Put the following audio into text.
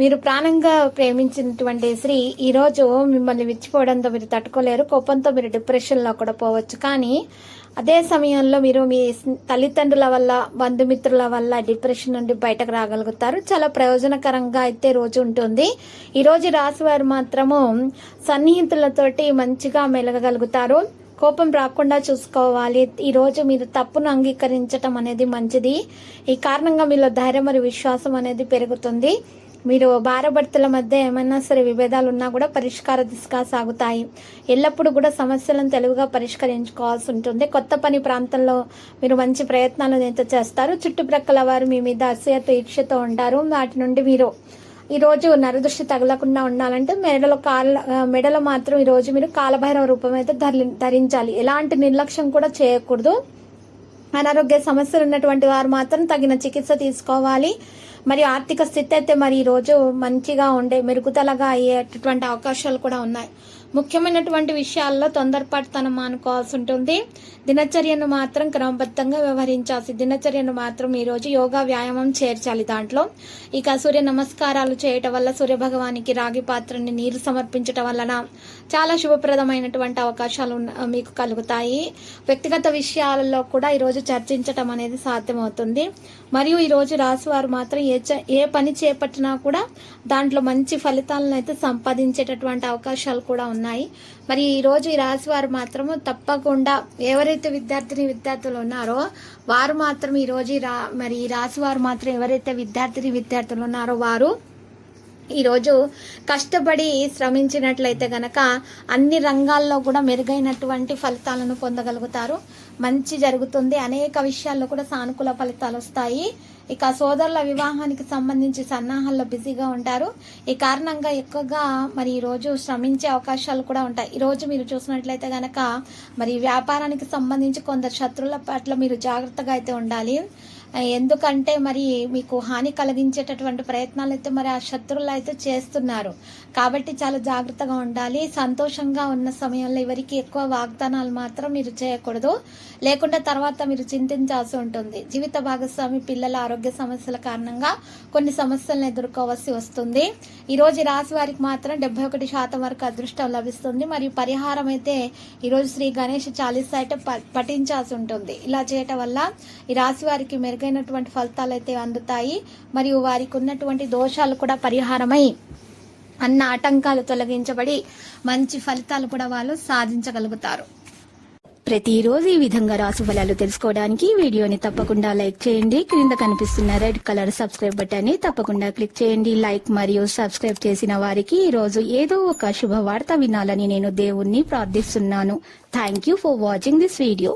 మీరు ప్రాణంగా ప్రేమించినటువంటి స్త్రీ ఈరోజు మిమ్మల్ని విచ్చిపోవడంతో మీరు తట్టుకోలేరు కోపంతో మీరు డిప్రెషన్లో కూడా పోవచ్చు. కానీ అదే సమయంలో మీరు మీ తల్లిదండ్రుల వల్ల బంధుమిత్రుల వల్ల డిప్రెషన్ నుండి బయటకు రాగలుగుతారు. చాలా ప్రయోజనకరంగా అయితే రోజు ఉంటుంది. ఈరోజు రాశివారు మాత్రము సన్నిహితులతోటి మంచిగా మెలగగలుగుతారు. కోపం రాకుండా చూసుకోవాలి. ఈరోజు మీరు తప్పును అంగీకరించటం అనేది మంచిది. ఈ కారణంగా మీలో ధైర్యం మరియు విశ్వాసం అనేది పెరుగుతుంది. మీరు భారభర్తల మధ్య ఏమైనా సరే విభేదాలు ఉన్నా కూడా పరిష్కార దిశగా సాగుతాయి. ఎల్లప్పుడూ కూడా సమస్యలను తెలుగుగా పరిష్కరించుకోవాల్సి ఉంటుంది. కొత్త పని ప్రాంతంలో మీరు మంచి ప్రయత్నాలు అయితే చేస్తారు. చుట్టుప్రక్కల వారు మీ మీద అసూయతో ఈక్షతో ఉంటారు. వాటి నుండి మీరు ఈరోజు నరదృష్టి తగలకుండా ఉండాలంటే మెడలో కాళ్ళ మెడలో మాత్రం ఈరోజు మీరు కాలభైరవ రూపం అయితే ధరి- ధరించాలి. ఎలాంటి నిర్లక్ష్యం కూడా చేయకూడదు. అనారోగ్య సమస్యలు ఉన్నటువంటి వారు మాత్రం తగిన చికిత్స తీసుకోవాలి. మరియు ఆర్థిక స్థితి అయితే మరి ఈ రోజు మంచిగా ఉండే మెరుగుదలగా అయ్యేటటువంటి అవకాశాలు కూడా ఉన్నాయి. ముఖ్యమైనటువంటి విషయాల్లో తొందరపాటుతనం మానుకోవాల్సి ఉంటుంది దినచర్యను మాత్రం క్రమబద్ధంగా వ్యవహరించాల్సి దినచర్యను మాత్రం ఈరోజు యోగా వ్యాయామం చేర్చాలి దాంట్లో. ఇక సూర్య నమస్కారాలు చేయటం వల్ల సూర్య భగవానికి రాగి పాత్రని నీరు సమర్పించటం వలన చాలా శుభప్రదమైనటువంటి అవకాశాలు ఉన్న- మీకు కలుగుతాయి. వ్యక్తిగత విషయాలలో కూడా ఈరోజు చర్చించటం అనేది సాధ్యమవుతుంది. మరియు ఈరోజు రాశి వారు మాత్రం ఏ చ- ఏ పని చేపట్టినా కూడా దాంట్లో మంచి ఫలితాలను అయితే సంపాదించేటటువంటి అవకాశాలు కూడా ఉన్నాయి. ఉన్నాయి. మరి ఈ రోజు ఈ రాశి వారు మాత్రము తప్పకుండా ఎవరైతే విద్యార్థిని విద్యార్థులు ఉన్నారో వారు మాత్రం ఈ రోజు రా మరి ఈ రాశి వారు మాత్రం ఎవరైతే విద్యార్థిని విద్యార్థులు ఉన్నారో వారు ఈరోజు కష్టపడి శ్రమించినట్లయితే గనక అన్ని రంగాల్లో కూడా మెరుగైనటువంటి ఫలితాలను పొందగలుగుతారు. మంచి జరుగుతుంది. అనేక విషయాల్లో కూడా సానుకూల ఫలితాలు వస్తాయి. ఇక సోదరుల వివాహానికి సంబంధించి సన్నాహాల్లో బిజీగా ఉంటారు. ఈ కారణంగా ఎక్కువగా మరి ఈరోజు శ్రమించే అవకాశాలు కూడా ఉంటాయి. ఈరోజు మీరు చూసినట్లయితే గనక మరి వ్యాపారానికి సంబంధించి కొందరు శత్రువుల పట్ల మీరు జాగ్రత్తగా అయితే ఉండాలి. ఎందుకంటే మరి మీకు హాని కలిగించేటటువంటి ప్రయత్నాలు అయితే మరి ఆ శత్రువులు అయితే చేస్తున్నారు. కాబట్టి చాలా జాగ్రత్తగా ఉండాలి. సంతోషంగా ఉన్న సమయంలో ఎవరికి ఎక్కువ వాగ్దానాలు మాత్రం మీరు చేయకూడదు. లేకుండా తర్వాత మీరు చింతించాల్సి ఉంటుంది. జీవిత భాగస్వామి పిల్లల ఆరోగ్య సమస్యల కారణంగా కొన్ని సమస్యలను ఎదుర్కోవాల్సి వస్తుంది. ఈ రోజు ఈ రాశి వారికి మాత్రం డెబ్బై ఒకటి శాతం వరకు అదృష్టం లభిస్తుంది. మరియు పరిహారం అయితే ఈరోజు శ్రీ గణేష్ చాలీసా అయితే పఠించాల్సి ఉంటుంది. ఇలా చేయటం వల్ల ఈ రాశి వారికి మెరుగైనటువంటి ఫలితాలు అయితే అందుతాయి. మరియు వారికి ఉన్నటువంటి దోషాలు కూడా పరిహారమై అన్న ఆటంకాలు తొలగించబడి మంచి ఫలితాలు కూడా వాళ్ళు సాధించగలుగుతారు. ప్రతిరోజు ఈ విధంగా రాసు ఫలాలు తెలుసుకోవడానికి వీడియోని తప్పకుండా లైక్ చేయండి. క్రింద కనిపిస్తున్న రెడ్ కలర్ సబ్స్క్రైబ్ బటన్ని తప్పకుండా క్లిక్ చేయండి. లైక్ మరియు సబ్స్క్రైబ్ చేసిన వారికి ఈ రోజు ఏదో ఒక శుభవార్త వినాలని నేను దేవుణ్ణి ప్రార్థిస్తున్నాను. Thank you for watching this video